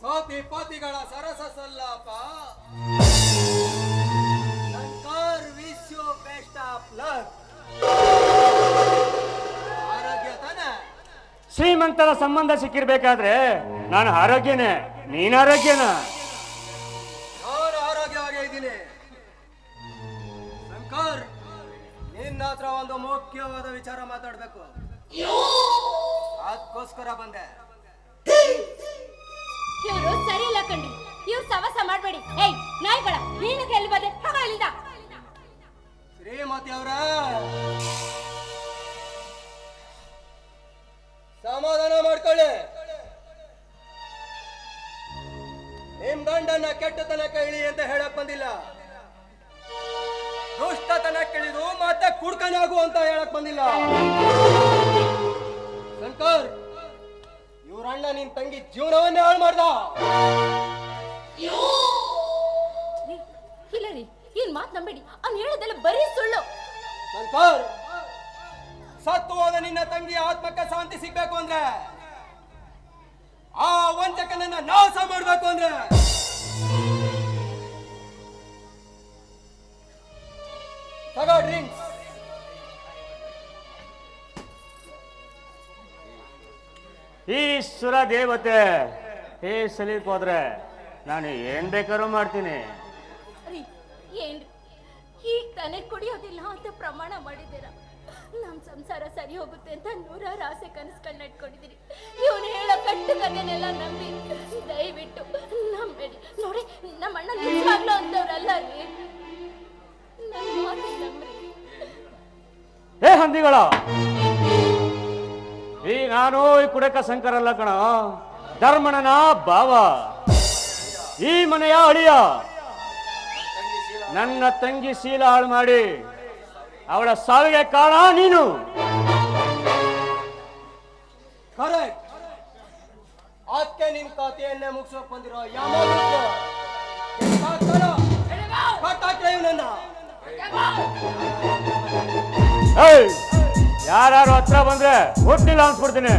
ಸೋತಿ ಪೋತಿಗಳ ಸರಸ ಸಲ್ಲಾಪ ಸಂಕಾರ wish you best of luck. ಆರೋಗ್ಯ ಶ್ರೀಮಂತರ ಸಂಬಂಧ ಸಿಕ್ಕಿರ್ಬೇಕಾದ್ರೆ ನಾನು ಆರೋಗ್ಯನೇ ನೀನ್ ಆರೋಗ್ಯನ. ನಾನು ಆರೋಗ್ಯವಾಗಿ ಇದ್ದೀನಿ? ಶಂಕರ್ ನಿನ್ನ ಹತ್ರ ಒಂದು ಮುಖ್ಯವಾದ ವಿಚಾರ ಮಾತಾಡ್ಬೇಕು. ಅದಕ್ಕೋಸ್ಕರ ಬಂದೆ. ಇವರು ಸರಿ ಇಲ್ಲ ಕಣ್ರಿ. ಇವ್ರು ಸವಾಸ ಮಾಡಬೇಡಿ. ಏಯ್, ನಾಯಿಗಳ, ನೀನು ಎಲ್ಲಿ ಬಂದೆ? ಹೋಗ ಇಲ್ಲಿಂದ ಶ್ರೀಮತಿ ಅವರ. ಸಮಾಧಾನ ಮಾಡ್ಕೊಳ್ಳಿ. ನಿಮ್ ಗಂಡನ್ನ ಕೆಟ್ಟತನ ಇಳಿ ಅಂತ ಹೇಳಕ್ ಬಂದಿಲ್ಲ. ದುಷ್ಟತನಕ್ಕೆ ಇಳಿದು ಮತ್ತೆ ಕುಡ್ಕನಾಗು ಅಂತ ಹೇಳಕ್ ಬಂದಿಲ್ಲ. ಶಂಕರ್! ಅಣ್ಣ ನಿನ್ ತಂಗಿ ಜೀವನವನ್ನೇ ಹಾಳು ಮಾಡ್ದ. ಇಲ್ಲ ರೀ ಏನ್ ಮಾತ್ ನಂಬೇಡಿ. ಅವ್ನು ಹೇಳೋದೆಲ್ಲ ಬರೀ ಸುಳ್ಳು. ಶಂಕರ್ ಸತ್ತು ಹೋದ ನಿನ್ನ ತಂಗಿ ಆತ್ಮಕ್ಕೆ ಶಾಂತಿ ಸಿಗ್ಬೇಕು ಅಂದ್ರೆ ಆ ವಂಚಕನನ್ನ ನಾಶ ಮಾಡ್ಬೇಕು ಅಂದ್ರೆ. ತಗೋ ಡ್ರಿಂಕ್ಸ್. ಈ ಸುರ ದೇವತೆ. ಹೇ ಸಲೀಕ್ ಹೋದ್ರೆ ನಾನು ಏನ್ ಬೇಕಾದ್ರೂ ಮಾಡ್ತೀನಿ. ರೀ ಏನ್ರಿ? ಈಗ ತಾನೇ ಕುಡಿಯೋದಿಲ್ಲ ಅಂತ ಪ್ರಮಾಣ ಮಾಡಿದ್ದೀರ. ನಮ್ಮ ಸಂಸಾರ ಸರಿ ಹೋಗುತ್ತೆ ಅಂತ ನೂರಾರು ಆಸೆ ಕನಸುಗಳನ್ನ ಇಟ್ಕೊಂಡಿದ್ದೀರಿ. ಇವನು ಹೇಳೋ ಕಟ್ಟು ಕಥೆನೆಲ್ಲ ನಂಬಿ ದಯವಿಟ್ಟು ನಂಬೇಡಿ ನೋಡಿ ನಮ್ಮ ಅಣ್ಣ ನಿಜವಾಗ್ಲೂ ಅಂತವ್ರಲ್ಲ ರೀ. ನನ್ನ ಮಾತು ನಂಬ್ರಿ. ಏ ಹಂದಿಗಳ! ನಾನು ಈ ಕುಡಕ ಸಂಕರಲ್ಲ ಕಣ. ಧರ್ಮಣನ ಭಾವ. ಈ ಮನೆಯ ಅಳಿಯ. ನನ್ನ ತಂಗಿ ಶೀಲ ಹಾಳು ಮಾಡಿ ಅವಳ ಸಾವಿಗೆ ಕಾರಣ ನೀನು. ಕರೆಕ್ಟ್ ಅದಕ್ಕೆ ನಿನ್ ಖಾತೆಯನ್ನೇ ಮುಗಿಸೋಕ್ ಬಂದಿರೋ ಯಾವ ಕಟ್ಟಾಕ್ರೆ ಇವನನ್ನ. ಯಾರು ಹತ್ರ ಬಂದ್ರೆ ಹೊಟ್ಟಿಲ್ಲ ಅನ್ಸ್ಬಿಡ್ತೀನಿ.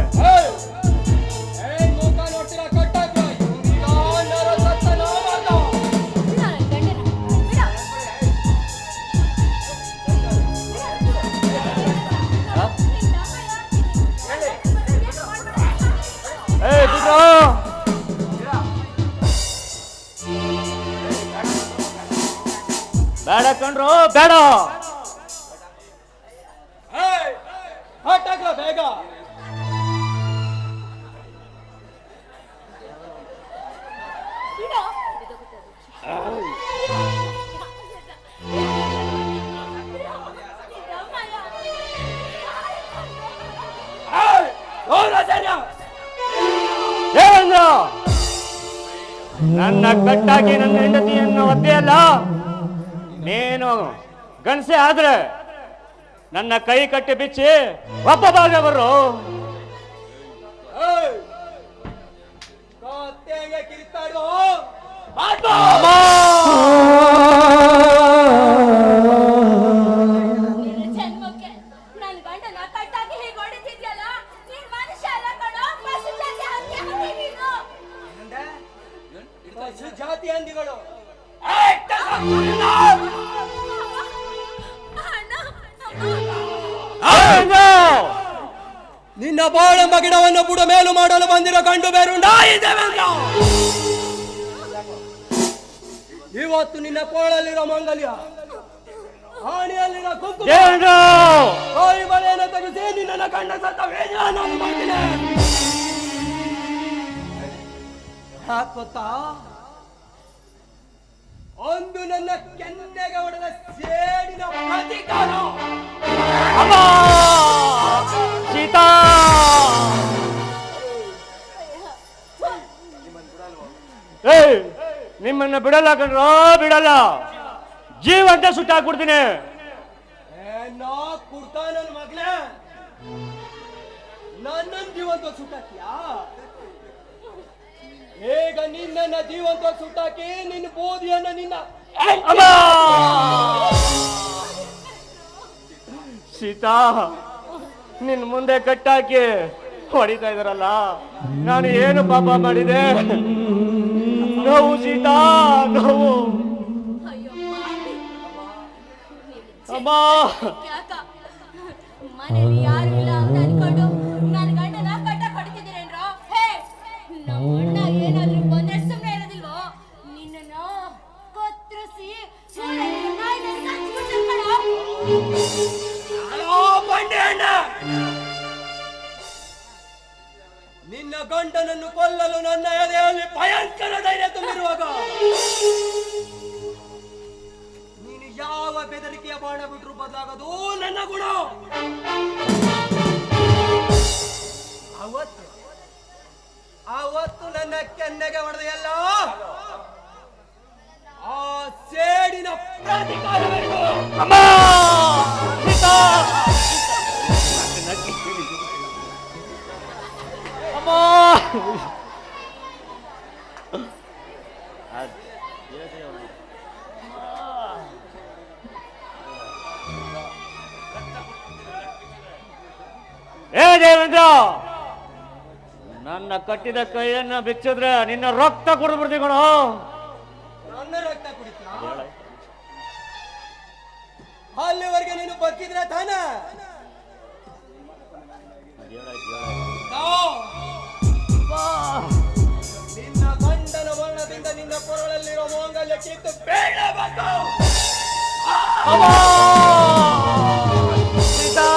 ಬೇಡ ಕಣ್ರು ಮುಖ ಏನಂದ? ನನ್ನ ಕಟ್ಟಾಗಿ ನನ್ನ ಹೆಂಡತಿಯನ್ನು ಒದ್ದೆಯಲ್ಲ? ನೀನು ಗಣಸೆ ಆದ್ರೆ ನನ್ನ ಕೈ ಕಟ್ಟಿ ಬಿಚ್ಚಿ ಒಬ್ಬ ಬಾಗವರು ಬರು. ನನ್ನ ಕಿರಿತಾಡು. ನಿನ್ನ ಜನ್ಮಕ್ಕೆ ನನ್ ಗಂಡನ ಕಟ್ಟಾಗಿ ಹೇಗೆ ಹೊಡಿತಿದ್ಯಲ್ಲ ಜಾತಿ ಹಂದಿಗಳು ನಿನ್ನ ಬಾಳೆಂಬ ಗಿಡವನ್ನು ಬುಡ ಮೇಲು ಮಾಡಲು ಬಂದಿರೋ ಕಂಡು ಬೇರು ಇವತ್ತು ನಿನ್ನ ಕೋಳಲ್ಲಿರೋ ಮಂಗಲ್ಯ ಬಲೆಯನ್ನು ತೆಗೆಸಿ ಕಂಡ ಸತ್ತ ವೇದನ ಮಾಡ್ತೀನಿ ಯಾಕ್ ಗೊತ್ತಾ ಒಂದು ನನ್ನ ಕೆನ್ನೆಗೆ ಹೊಡೆದ ಸೇಡಿನ ಪ್ರತಿಕಾರ. ಅಮ್ಮ! ಸೀತಾ! ಏಯ್ ನಿಮ್ಮನ್ನ ಬಿಡಲ್ಲ ಕಣ್ರೋ ಬಿಡಲ್ಲ. ಜೀವಂತ ಸುಟ್ಟಾಕ್ಬಿಡ್ತೀನಿ ನಾ ಕುಡ್ತಾ ನನ್ನ ಮಗ್ಲೇ ನನ್ನ ಜೀವಂತ ಸುಟ್ಟಾಕ್ಯಾ? ಈಗ ನಿನ್ನ ಜೀವಂತ ಸುಟ್ಟಾಕಿ ನಿನ್ನ ಬೋಧಿಯನ್ನ ನಿನ್ನ ಅಮ್ಮ! ಸೀತಾ ನಿನ್ ಮುಂದೆ ಕಟ್ಟಾಕಿ ಹೊಡಿತಾ ಇದಾರಲ್ಲ ನಾನು ಏನು ಪಾಪ ಮಾಡಿದೆ? ನೋವು ಸೀತಾ ನೋವು. ಅಮ್ಮ! ಯಾರಿಲ್ಲ ಮನೇಲಿ ನಿನ್ನ ಗಂಡನನ್ನು ಕೊಲ್ಲಲು ನನ್ನ ಎದೆಯಲ್ಲಿ ಭಯಂಕರ ಧೈರ್ಯ ತುಂಬಿರುವಾಗ ನೀನು ಯಾವ ಬೆದರಿಕೆಯ ಬಾಣ ಬಿಟ್ಟರು ಬದಲಾಗದು ನನ್ನ ಗುಣ. ಅವತ್ತು ಅವತ್ತು ನನ್ನ ಕೆನ್ನೆಗೆ ಎಲ್ಲ ಆ ಸೇಡಿನ ಅಮ್ಮ! ಏ ದೇವೇಂದ್ರ! ನನ್ನ ಕಟ್ಟಿದ ಕೈಯನ್ನ ಬಿಚ್ಚಿದ್ರೆ ನಿನ್ನ ರಕ್ತ ಕುಡಿದ್ಬಿಡ್ತೀವಿ ಕಣ. ಅಲ್ಲಿವರೆಗೆ ನೀನು ಬದುಕಿದ್ರೆ ತಾನ? ಮಾಂಗಲ್ಯ ಕಿತ್ತು ಬೀಳಬೇಕು ಅಮ್ಮ! ಸೀತಾ!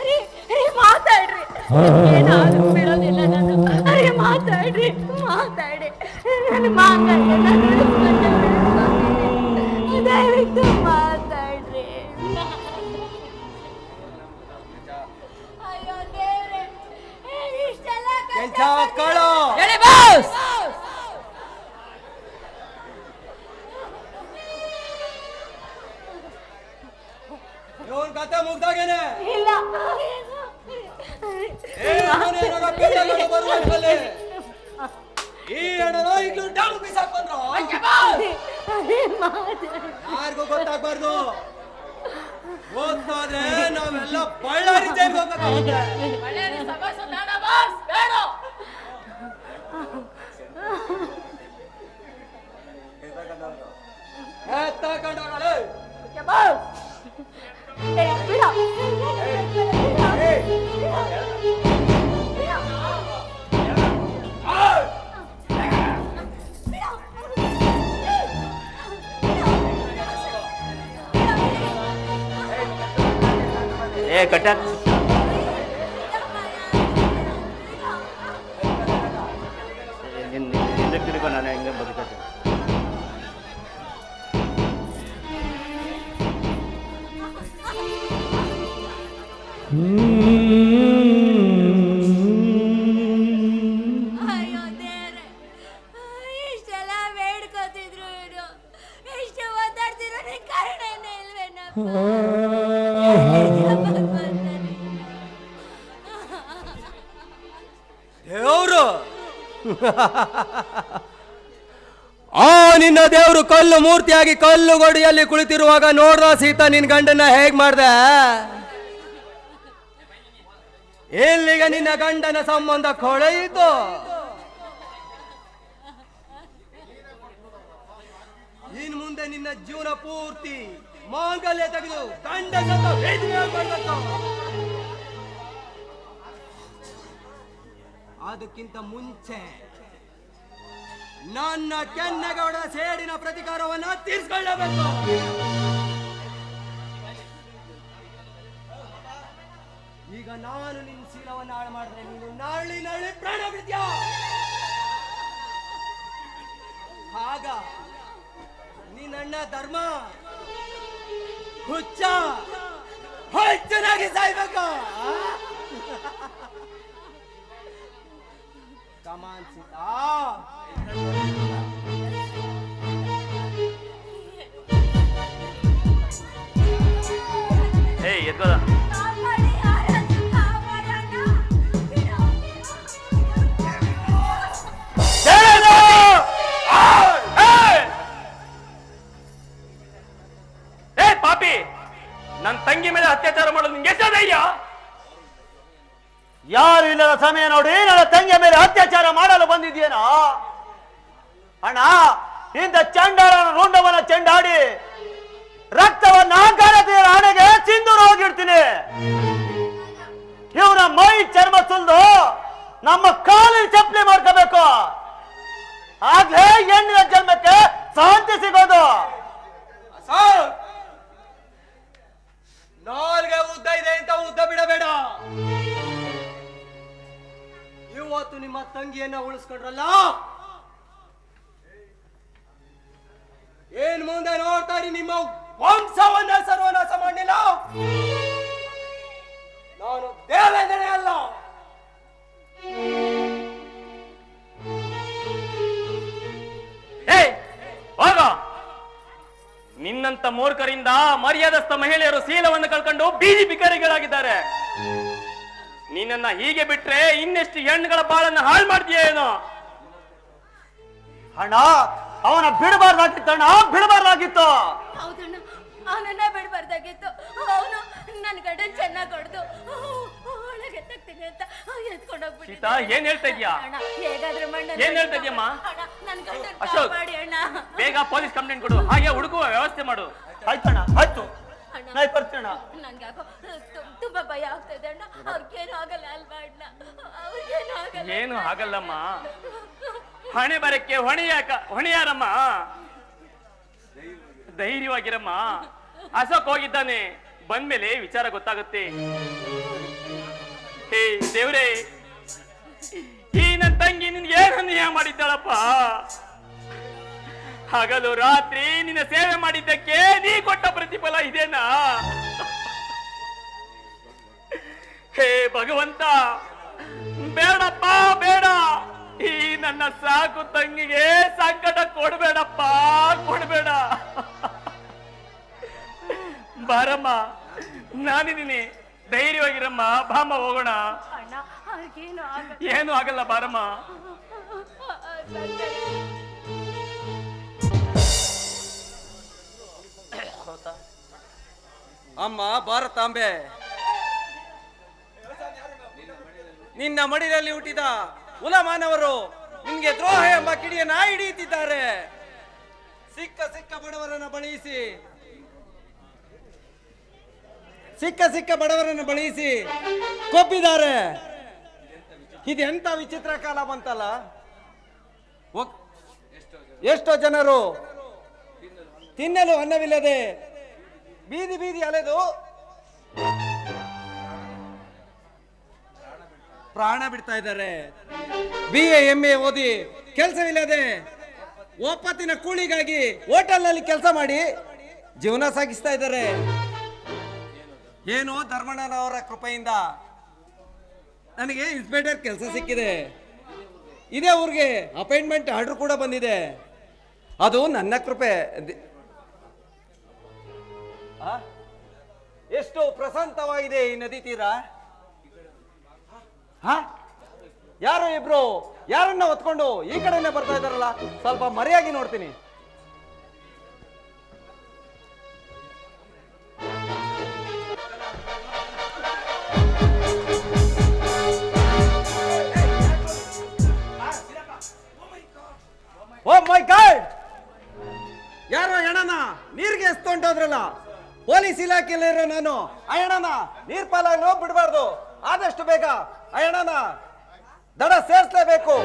ರೀ, ರೀ, ಮಾತಾಡ್ರಿ ಏನಾದ್ರೂ ಬಿಡೋದಿಲ್ಲ ನಾನು ಅರೆ ಮಾತಾಡ್ರಿ ಮಾತಾಡಿ ನನ್ನ ಮಾತಾಡಿ ನಾನು ಉಳಿಸ್ಕೊಂಡೆ, ಉಳಿಸ್ಕೊಂಡೆ. ದಯವಿಟ್ಟು ಪೀಠಗಳು ಬರುವಂತಲ್ಲಿ ಈ ಹಣನ ಈಗಲೂ ಡೌನ್ ಬಿಸಾಕ್ ಬಂದ್ರು ಯಾರಿಗೂ ಗೊತ್ತಾಗ್ಬಾರ್ದು. ಗೊತ್ತಾದ್ರೆ ನಾವೆಲ್ಲ ಬಳ್ಳಾರಿ ಜೈಲ್ಗೆ ಹೋಗ್ಬೇಕಾಗುತ್ತೆ ಎತ್ತಕೊಂಡೋಗಲೇ ಏ ಕಟ್ಟ ಹಿಂದಕ್ಕೆ ತಿರುಗೋ ನಾನು ಹಿಂಗೆ ಬದುಕತ್ತೆ ಅಯ್ಯೋ ಮೂರ್ತಿಯಾಗಿ ಕಲ್ಲು ಗೋಡಿಯಲ್ಲಿ ಕುಳಿತಿರುವಾಗ ನೋಡ್ದ ಸೀತಾ, ನಿನ್ ಗಂಡನ ಹೇಗ್ ಮಾಡ್ದ? ಎಲ್ಲಿಗ ನಿನ್ನ ಗಂಡನ ಸಂಬಂಧ ಕೊಳೆಯಿತು? ಇನ್ ಮುಂದೆ ನಿನ್ನ ಜೀವನ ಪೂರ್ತಿ ಮಾಂಗಲ್ಯ ತೆಗೆದು ಗಂಡ ಅದಕ್ಕಿಂತ ಮುಂಚೆ ನನ್ನ ಕೆನ್ನೆಗೌಡ ಸೇಡಿನ ಪ್ರತಿಕಾರವನ್ನ ತೀರ್ಸ್ಕೊಳ್ಳಬೇಕು. ಈಗ ನಾನು ನಿನ್ನ ಶೀಲವನ್ನು ಹಾಳು ಮಾಡಿದ್ರೆ ನೀನು ನಳ್ಳಿ ನಳ್ಳಿ ಪ್ರಾಣ ಬಿಡ್ತೀಯ ಆಗ ನಿನ್ನಣ್ಣ ಧರ್ಮ, ಹುಚ್ಚ ಹುಚ್ಚನಾಗಿ ಸಾಯ್ಬೇಕು. ಕಮಾನ್ ಸೀತಾ ಸಮಯ ನೋಡಿ, ನನ್ನ ತಂಗಿಯ ಮೇಲೆ ಅತ್ಯಾಚಾರ ಮಾಡಲು ಬಂದಿದ್ದೇನೋ ಅಣ್ಣ, ಇಂದ ಚಂಡಾಳನ ರುಂಡವನ ಚೆಂಡಾಡಿ, ರಕ್ತವನ್ನ ಗರತಿಯ ಹಣೆಗೆ ಸಿಂಧೂರ ಹೋಗಿಡ್ತೀನಿ. ಇವನ ಮೈ ಚರ್ಮ ಸುಲ್ದು ನಮ್ಮ ಕಾಲಿನ ಚಪ್ಪಲಿ ಮಾಡ್ಕೋಬೇಕು. ಆಗ್ಲೇ ಹೆಣ್ಣಿನ ಜನ್ಮಕ್ಕೆ ಶಾಂತಿ ಸಿಗೋದು. ಉದ್ದ ಇದೆ ಉದ್ದ ಇವತ್ತು ನಿಮ್ಮ ತಂಗಿಯನ್ನ ಉಳಿಸ್ಕೊಂಡ್ರಲ್ಲ? ಏನ್ ಮುಂದೆ ನೋಡ್ತಾರಿ ನಿಮ್ಮ ವಂಶವನ್ನ ಸರ್ವನಾಶ ಮಾಡಿಲ್ಲ ನಾನು ದೇವೇಂದ್ರನೇ ಅಲ್ಲ. ನಿನ್ನಂತ ಮೂರ್ಖರಿಂದ ಮರ್ಯಾದಸ್ಥ ಮಹಿಳೆಯರು ಸೀಲವನ್ನು ಕಳ್ಕೊಂಡು ಬೀದಿ ಬಿಕಾರಿಗಳಾಗಿದ್ದಾರೆ ನಿನ್ನನ್ನ ಹೀಗೆ ಬಿಟ್ರೆ ಇನ್ನೆಷ್ಟು ಹೆಣ್ಣುಗಳ ಬಾಳನ್ನ ಹಾಳು ಮಾಡ್ತೀಯ ಹಣ ಅಣ್ಣ ಅವನ ಬಿಡಬಾರ್ದಾಗಿತ್ತು ಅಣ್ಣ ಬಿಡಬಾರ್ದಾಗಿತ್ತು. ಹೌದಣ್ಣ ಅವನನ್ನ ಬಿಡಬಾರ್ದಾಗಿತ್ತು. ಅವನು ನನ್ನ ಗಂಡನ್ ಚೆನ್ನಾಗಿ ಹೊಡೆದು ಒಳಗೆ ತಗ್ತೀನಿ ಅಂತ ಎತ್ಕೊಂಡೋಗ್ಬಿಟ್ಟಿದ್ದ ಸೀತಾ, ಏನ್ ಹೇಳ್ತಾ ಇದೀಯಾ ಅಣ್ಣ ಹೇಗಾದ್ರೂ ಮಣ್ಣ ಏನ್ ಹೇಳ್ತಾ ಇದೀಯಮ್ಮ ಅಣ್ಣ ನನ್ನ ಗಂಡನ್ ಅಶೋಕ್. ಕಾಪಾಡಿ ಅಣ್ಣ. ಬೇಗ ಪೊಲೀಸ್ ಕಂಪ್ಲೇಂಟ್ ಕೊಡು. ಹಾಗೆ ಹುಡುಕುವ ವ್ಯವಸ್ಥೆ ಮಾಡು. ಆಯ್ತಣ್ಣ ಆಯ್ತು. ಅಣ್ಣ ನಾ ಬರ್ತೀಣ ನನ್ಗೆ ಯಾಕೋ ತುಂಬಾ ಭಯ ಆಗ್ತದೆ ಅಣ್ಣ. ಅವ್ರಿಗೇನು ಆಗಲ್ಲ ಅಲ್ವಾ ಅಣ್ಣ? ಅವ್ರಿಗೇನು ಆಗಲ್ಲ ಏನು ಆಗಲ್ಲಮ್ಮ. ಹಣೆ ಬರಕ್ಕೆ ಹೊಣೆಯಾಕ ಹೊಣೆಯಾರಮ್ಮ. ಧೈರ್ಯವಾಗಿರಮ್ಮ. ಅಶೋಕ್ ಹೋಗಿದ್ದಾನೆ. ಬಂದ್ಮೇಲೆ ವಿಚಾರ ಗೊತ್ತಾಗುತ್ತೆ. ಹೇ ದೇವ್ರೇ ಈ ನನ್ನ ತಂಗಿ ನಿನ್ಗೆ ಏನು ಅನ್ಯಾಯ ಮಾಡಿದ್ದಾಳಪ್ಪ? ಹಗಲು ರಾತ್ರಿ ನಿನ್ನ ಸೇವೆ ಮಾಡಿದ್ದಕ್ಕೆ ನೀ ಕೊಟ್ಟ ಪ್ರತಿಫಲ ಇದೇನಾ ಹೇ ಭಗವಂತ ಬೇಡಪ್ಪ ಬೇಡ ಈ ನನ್ನ ಸಾಕು ತಂಗಿಗೆ ಸಂಕಟ ಕೊಡ್ಬೇಡಪ್ಪ ಕೊಡ್ಬೇಡ ಬಾರಮ್ಮ ನಾನಿದ್ದೀನಿ ಧೈರ್ಯವಾಗಿರಮ್ಮ ಬಾಮ್ಮ ಹೋಗೋಣ ಏನು ಆಗಲ್ಲ ಬಾರಮ್ಮ ಅಮ್ಮ, ಭಾರತಾಂಬೆ. ನಿನ್ನ ಮಡಿಲಲ್ಲಿ ಹುಟ್ಟಿದ ಉಲಮಾನವರು ನಿನ್ಗೆ ದ್ರೋಹ ಎಂಬ ಕಿಡಿಯನ್ನ ಹಿಡಿಯುತ್ತಿದ್ದಾರೆ. ಸಿಕ್ಕ ಸಿಕ್ಕ ಬಡವರನ್ನ ಬಳಿಸಿ ಸಿಕ್ಕ ಸಿಕ್ಕ ಬಡವರನ್ನು ಬಳಿಸಿ ಕೊಬ್ಬಿದ್ದಾರೆ. ಇದೆಂತ ವಿಚಿತ್ರ ಕಾಲ ಬಂತಲ್ಲ? ಎಷ್ಟೋ ಜನರು ತಿನ್ನಲು ಅನ್ನವಿಲ್ಲದೆ ಬೀದಿ ಬೀದಿ ಅಲೆದು. ಪ್ರಾಣ ಬಿಡ್ತಾ ಇದ್ದಾರೆ. ಬಿ ಎ ಎಂ ಎ ಓದಿ ಕೆಲಸವಿಲ್ಲದೆ ಒಪ್ಪತ್ತಿನ ಕೂಲಿಗಾಗಿ ಹೋಟೆಲ್ನಲ್ಲಿ ಕೆಲಸ ಮಾಡಿ ಜೀವನ ಸಾಗಿಸ್ತಾ ಇದ್ದಾರೆ. ಏನು ಧರ್ಮಣ್ಣನವರ ಕೃಪೆಯಿಂದ ನನಗೆ ಇನ್ಸ್ಪೆಕ್ಟರ್ ಕೆಲಸ ಸಿಕ್ಕಿದೆ. ಇದೇ ಊರಿಗೆ ಅಪಾಯಿಂಟ್ಮೆಂಟ್ ಆರ್ಡರ್ ಕೂಡ ಬಂದಿದೆ. ಅದು ನನ್ನ ಕೃಪೆ? ಎಷ್ಟು ಪ್ರಶಾಂತವಾಗಿದೆ ಈ ನದಿ ತೀರ? ಯಾರು ಇಬ್ರು? ಯಾರನ್ನ ಹೊತ್ಕೊಂಡು ಈ ಕಡೆನೆ ಬರ್ತಾ ಇದಾರಲ್ಲ ಸ್ವಲ್ಪ ಮರೆಯಾಗಿ ನೋಡ್ತೀನಿ. ಇಲಾಖೆಯಲ್ಲಿರೋ ನಾನು. ಅಯ್ಯಣ್ಣನ ನೀರ್ ಪಾಲಾಗಲು ಬಿಡಬಾರ್ದು. ಆದಷ್ಟು ಬೇಗ ಅಯ್ಯಣ್ಣನ ದಡ ಸೇರಿಸಲೇಬೇಕು.